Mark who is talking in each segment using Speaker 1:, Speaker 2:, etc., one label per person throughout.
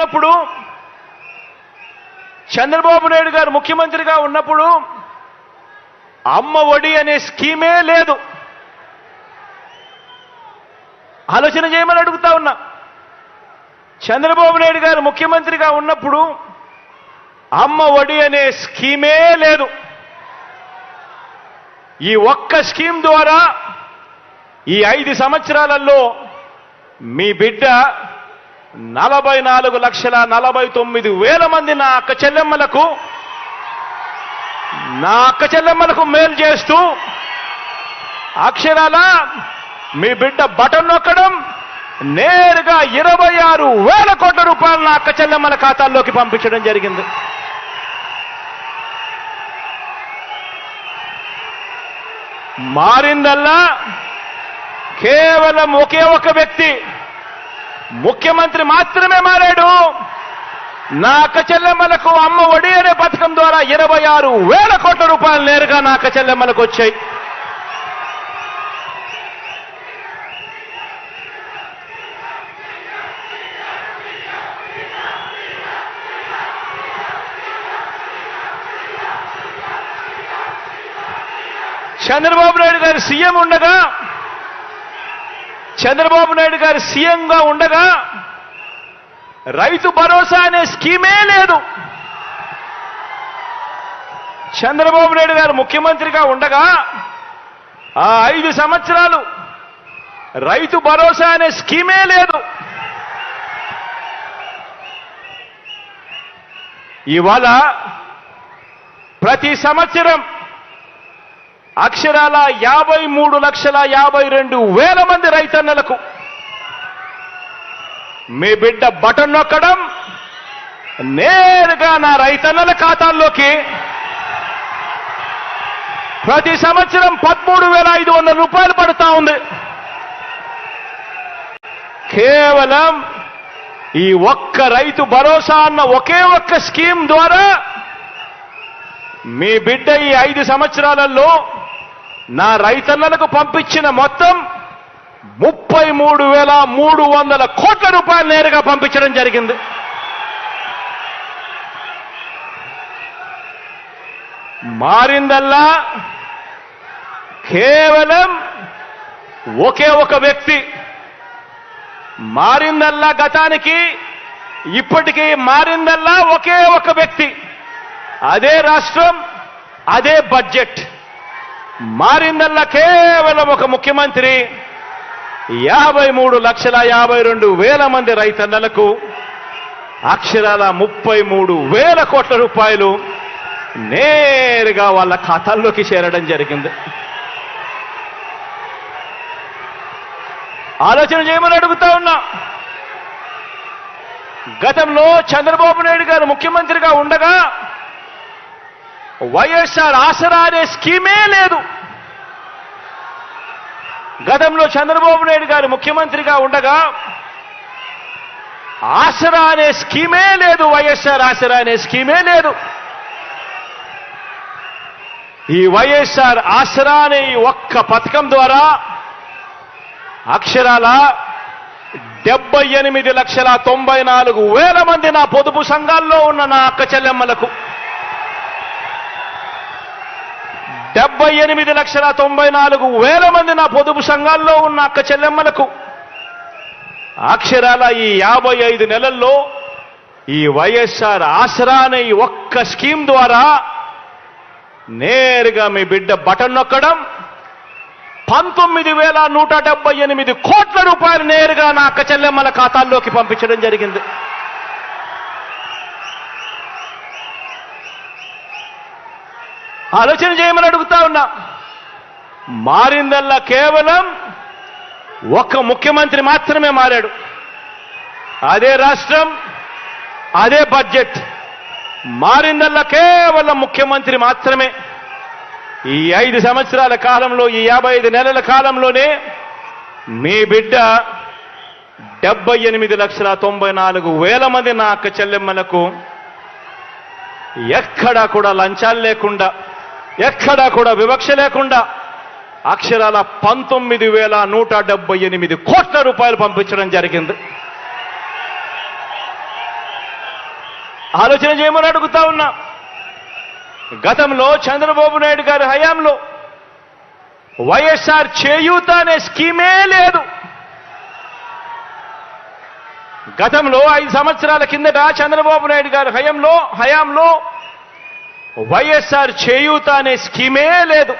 Speaker 1: ఉన్నప్పుడు చంద్రబాబు నాయుడు గారు ముఖ్యమంత్రిగా ఉన్నప్పుడు అమ్మ ఒడి అనే స్కీమే లేదు. ఆలోచన చేయమని అడుగుతా ఉన్నా. చంద్రబాబు నాయుడు గారు ముఖ్యమంత్రిగా ఉన్నప్పుడు అమ్మ ఒడి అనే స్కీమే లేదు. ఈ ఒక్క స్కీమ్ ద్వారా ఈ ఐదు సంవత్సరాలలో మీ బిడ్డ నలభై నాలుగు లక్షల నలభై తొమ్మిది వేల మంది నా అక్క చెల్లెమ్మలకు నా అక్క చెల్లెమ్మలకు మేలు చేస్తూ అక్షరాల మీ బిడ్డ బటన్ నొక్కడం నేరుగా ఇరవై ఆరు వేల కోట్ల రూపాయలు నా అక్క చెల్లెమ్మల ఖాతాల్లోకి పంపించడం జరిగింది. మారిందల్లా కేవలం ఒకే ఒక వ్యక్తి ముఖ్యమంత్రి మాత్రమే మారాడు. నా అక్క అమ్మ ఒడి అనే పథకం ద్వారా ఇరవై ఆరు వేల కోట్ల రూపాయలు నేరుగా నా అక్క వచ్చాయి. చంద్రబాబు నాయుడు గారు సీఎం ఉండగా చంద్రబాబు నాయుడు గారు సీఎంగా ఉండగా రైతు భరోసా అనే స్కీమే లేదు. చంద్రబాబు నాయుడు గారు ముఖ్యమంత్రిగా ఉండగా ఆ ఐదు సంవత్సరాలు రైతు భరోసా అనే స్కీమే లేదు. ఇవాళ ప్రతి సంవత్సరం అక్షరాల యాభై మూడు లక్షల యాభై రెండు వేల మంది రైతన్నలకు మీ బిడ్డ బటన్ నొక్కడం నేరుగా నా రైతన్నల ఖాతాల్లోకి. ప్రతి సంవత్సరం పదమూడు వేల ఐదు వందల రూపాయలు పడుతూ ఉంది. కేవలం ఈ ఒక్క రైతు భరోసా అన్న ఒకే ఒక్క స్కీమ్ ద్వారా మీ బిడ్డ ఈ ఐదు సంవత్సరాలలో నా రైతన్నలకు పంపించిన మొత్తం ముప్పై మూడు వేల మూడు వందల కోట్ల రూపాయలు నేరుగా పంపించడం జరిగింది. మారిందల్లా కేవలం ఒకే ఒక వ్యక్తి. మారిందల్లా గతానికి ఇప్పటికీ మారిందల్లా ఒకే ఒక వ్యక్తి. అదే రాష్ట్రం అదే బడ్జెట్. మారిందల్లా కేవలం ఒక ముఖ్యమంత్రి. యాభై మూడు లక్షల యాభై రెండు వేల మంది రైతన్నలకు అక్షరాల ముప్పై మూడు వేల కోట్ల రూపాయలు నేరుగా వాళ్ళ ఖాతాల్లోకి చేరడం జరిగింది. ఆలోచన చేయమని అడుగుతా ఉన్నా. గతంలో చంద్రబాబు నాయుడు గారు ముఖ్యమంత్రిగా ఉండగా వైఎస్ఆర్ ఆసరా అనే స్కీమే లేదు. గతంలో చంద్రబాబు నాయుడు గారు ముఖ్యమంత్రిగా ఉండగా ఆసరా అనే స్కీమే లేదు వైఎస్ఆర్ ఆసరా అనే స్కీమే లేదు. ఈ వైఎస్ఆర్ ఆసరా అనే ఈ ఒక్క పథకం ద్వారా అక్షరాల డెబ్బై ఎనిమిది లక్షల తొంభై నాలుగు వేల మంది నా పొదుపు సంఘాల్లో ఉన్న నా అక్క చెల్లెమ్మలకు డెబ్బై ఎనిమిది లక్షల తొంభై నాలుగు వేల మంది నా పొదుపు సంఘాల్లో ఉన్న అక్క చెల్లెమ్మలకు అక్షరాల ఈ యాభై ఐదు నెలల్లో ఈ వైఎస్ఆర్ ఆసరా అనే ఈ ఒక్క స్కీమ్ ద్వారా నేరుగా మీ బిడ్డ బటన్ నొక్కడం పంతొమ్మిది వేల నూట డెబ్బై ఎనిమిది కోట్ల రూపాయలు నేరుగా నా అక్క చెల్లెమ్మల ఖాతాల్లోకి పంపించడం జరిగింది. ఆలోచన చేయమని అడుగుతా ఉన్నా. మారిందల్లా కేవలం ఒక్క ముఖ్యమంత్రి మాత్రమే మారాడు. అదే రాష్ట్రం అదే బడ్జెట్. మారిందల్లా కేవలం ముఖ్యమంత్రి మాత్రమే. ఈ ఐదు సంవత్సరాల కాలంలో ఈ యాభై ఐదు నెలల కాలంలోనే మీ బిడ్డ డెబ్బై ఎనిమిది లక్షల తొంభై నాలుగు వేల మంది నా అక్క చెల్లెమ్మలకు ఎక్కడా కూడా లంచాలు లేకుండా ఎక్కడా కూడా వివక్ష లేకుండా అక్షరాల పంతొమ్మిది వేల నూట డెబ్బై ఎనిమిది కోట్ల రూపాయలు పంపించడం జరిగింది. ఆలోచన చేయమని అడుగుతా ఉన్నా. గతంలో చంద్రబాబు నాయుడు గారి హయాంలో వైఎస్ఆర్ చేయూత అనే స్కీమే లేదు. గతంలో ఐదు సంవత్సరాల కిందట చంద్రబాబు నాయుడు గారి హయంలో హయాంలో వైఎస్ఆర్ చేయూత అనే స్కీమే లేదు.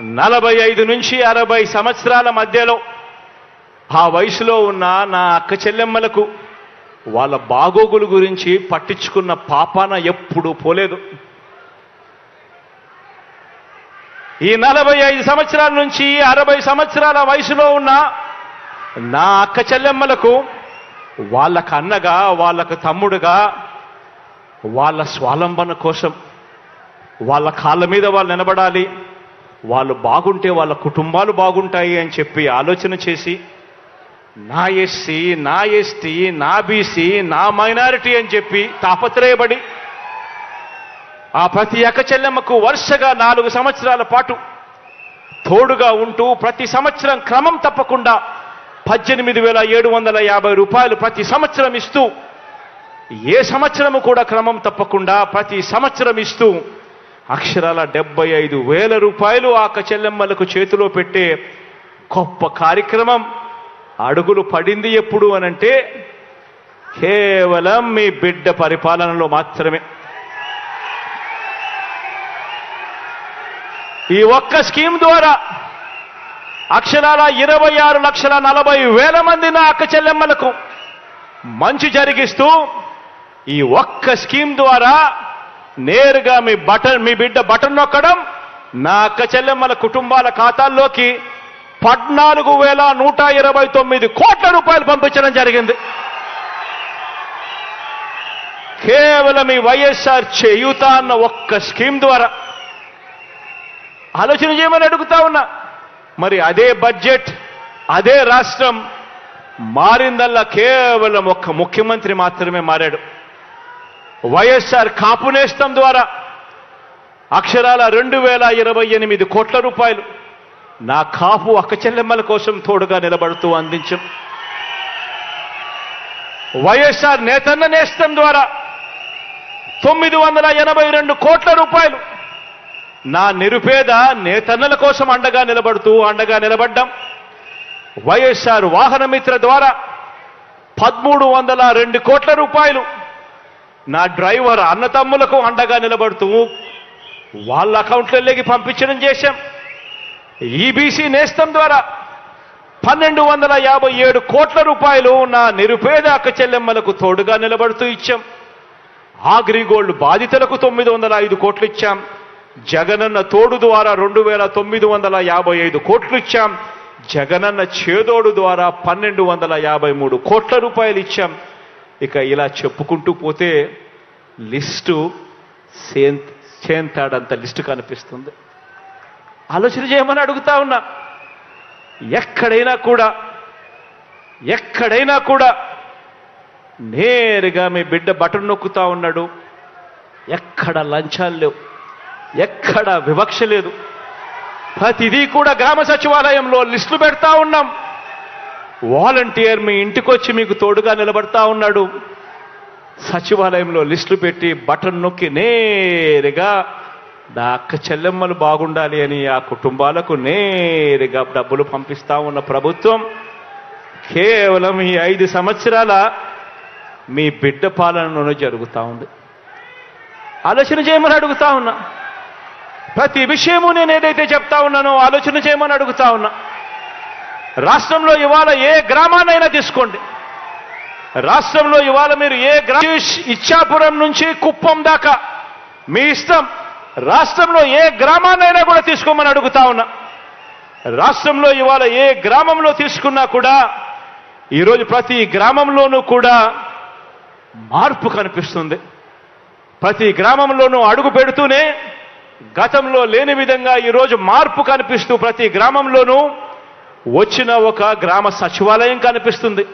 Speaker 1: నలభై ఐదు నుంచి అరవై సంవత్సరాల మధ్యలో ఆ వయసులో ఉన్న నా అక్క చెల్లెమ్మలకు వాళ్ళ బాగోగుల గురించి పట్టించుకున్న పాపాన ఎప్పుడు పోలేదు. ఈ నలభై ఐదు సంవత్సరాల నుంచి అరవై సంవత్సరాల వయసులో ఉన్న నా అక్క చెల్లెమ్మలకు వాళ్ళకు అన్నగా వాళ్ళకు తమ్ముడుగా వాళ్ళ స్వాలంబన కోసం వాళ్ళ కాళ్ళ మీద వాళ్ళు నిలబడాలి. వాళ్ళు బాగుంటే వాళ్ళ కుటుంబాలు బాగుంటాయి అని చెప్పి ఆలోచన చేసి నా ఎస్సీ నా ఎస్టీ నా బీసీ నా మైనారిటీ అని చెప్పి తాపత్రయపడి ఆ ప్రతి ఎకచెల్లెమ్మకు వరుసగా నాలుగు సంవత్సరాల పాటు తోడుగా ఉంటూ ప్రతి సంవత్సరం క్రమం తప్పకుండా పద్దెనిమిది వేల ఏడు వందల యాభై రూపాయలు ప్రతి సంవత్సరం ఇస్తూ ఏ సంవత్సరము కూడా క్రమం తప్పకుండా ప్రతి సంవత్సరం ఇస్తూ అక్షరాల డెబ్బై ఐదు వేల రూపాయలు ఆ చెల్లెమ్మలకు చేతిలో పెట్టే గొప్ప కార్యక్రమం. అడుగులు పడింది ఎప్పుడు అనంటే కేవలం మీ బిడ్డ పరిపాలనలో మాత్రమే. ఈ ఒక్క స్కీమ్ ద్వారా అక్షరాల ఇరవై ఆరు లక్షల నలభై వేల మంది నా అక్క చెల్లెమ్మలకు మంచి జరిగిస్తూ ఈ ఒక్క స్కీమ్ ద్వారా నేరుగా మీ బటన్ మీ బిడ్డ బటన్ నొక్కడం నా అక్క చెల్లెమ్మల కుటుంబాల ఖాతాల్లోకి పద్నాలుగు వేల నూట ఇరవై తొమ్మిది కోట్ల రూపాయలు పంపించడం జరిగింది. కేవలం ఈ వైఎస్ఆర్ చేయుత అన్న ఒక్క స్కీమ్ ద్వారా. ఆలోచన చేయమని అడుగుతా ఉన్నా. మరి అదే బడ్జెట్ అదే రాష్ట్రం మారిందల్లా కేవలం ఒక్క ముఖ్యమంత్రి మాత్రమే మారాడు. వైఎస్ఆర్ కాపునేస్తం ద్వారా అక్షరాల రెండు వేల ఇరవై ఎనిమిది కోట్ల రూపాయలు నా కాపు అక్కచెల్లెమ్మల కోసం తోడుగా నిలబడుతూ అందించం. వైఎస్ఆర్ నేతన్న నేస్తం ద్వారా తొమ్మిది వందల ఎనభై రెండు కోట్ల రూపాయలు నా నిరుపేద నేతన్నల కోసం అండగా నిలబడుతూ అండగా నిలబడ్డాం. వైఎస్ఆర్ వాహనమిత్ర ద్వారా పదమూడు వందల రెండు కోట్ల రూపాయలు నా డ్రైవర్ అన్నతమ్ములకు అండగా నిలబడుతూ వాళ్ళ అకౌంట్లలోకి పంపించడం చేశాం. ఈబీసీ నేస్తం ద్వారా పన్నెండు వందల యాభై ఏడు కోట్ల రూపాయలు నా నిరుపేద అక్క చెల్లెమ్మలకు తోడుగా నిలబడుతూ ఇచ్చాం. ఆగ్రిగోల్డ్ బాధితులకు తొమ్మిది వందల ఐదు కోట్లు ఇచ్చాం. జగనన్న తోడు ద్వారా రెండు వేల తొమ్మిది వందల యాభై ఐదు కోట్లు ఇచ్చాం. జగనన్న చేదోడు ద్వారా పన్నెండు వందల యాభై మూడు కోట్ల రూపాయలు ఇచ్చాం. ఇక ఇలా చెప్పుకుంటూ పోతే లిస్టు సేన్ చేంతాడంత లిస్టు కనిపిస్తుంది. ఆలోచన చేయమని అడుగుతా ఉన్నా. ఎక్కడైనా కూడా ఎక్కడైనా కూడా నేరుగా మీ బిడ్డ బటన్ నొక్కుతా ఉన్నాడు. ఎక్కడ లంచాలు లేవు. ఎక్కడ వివక్ష లేదు. ప్రతిదీ కూడా గ్రామ సచివాలయంలో లిస్టులు పెడతా ఉన్నాం. వాలంటీర్ మీ ఇంటికొచ్చి మీకు తోడుగా నిలబడతా ఉన్నాడు. సచివాలయంలో లిస్టులు పెట్టి బటన్ నొక్కి నేరుగా నా అక్క చెల్లెమ్మలు బాగుండాలి అని ఆ కుటుంబాలకు నేరుగా డబ్బులు పంపిస్తా ఉన్న ప్రభుత్వం కేవలం ఈ ఐదు సంవత్సరాల మీ బిడ్డ పాలనలోనే జరుగుతూ ఉంది. ఆలోచన చేయమని అడుగుతా ఉన్నా. ప్రతి విషయము నేను ఏదైతే చెప్తా ఉన్నానో ఆలోచన చేయమని అడుగుతా ఉన్నా. రాష్ట్రంలో ఇవాళ ఏ గ్రామాన్నైనా తీసుకోండి. రాష్ట్రంలో ఇవాళ మీరు ఏ గ్రా ఇచ్చాపురం నుంచి కుప్పం దాకా మీ ఇష్టం. రాష్ట్రంలో ఏ గ్రామాన్నైనా కూడా తీసుకోమని అడుగుతా ఉన్నా. రాష్ట్రంలో ఇవాళ ఏ గ్రామంలో తీసుకున్నా కూడా ఈరోజు ప్రతి గ్రామంలోనూ కూడా మార్పు కనిపిస్తుంది. ప్రతి గ్రామంలోనూ అడుగు పెడుతూనే గతంలో లేని విధంగా ఈరోజు మార్పు కనిపిస్తూ ప్రతి గ్రామంలోనూ వచ్చిన ఒక గ్రామ సచివాలయం కనిపిస్తుంది.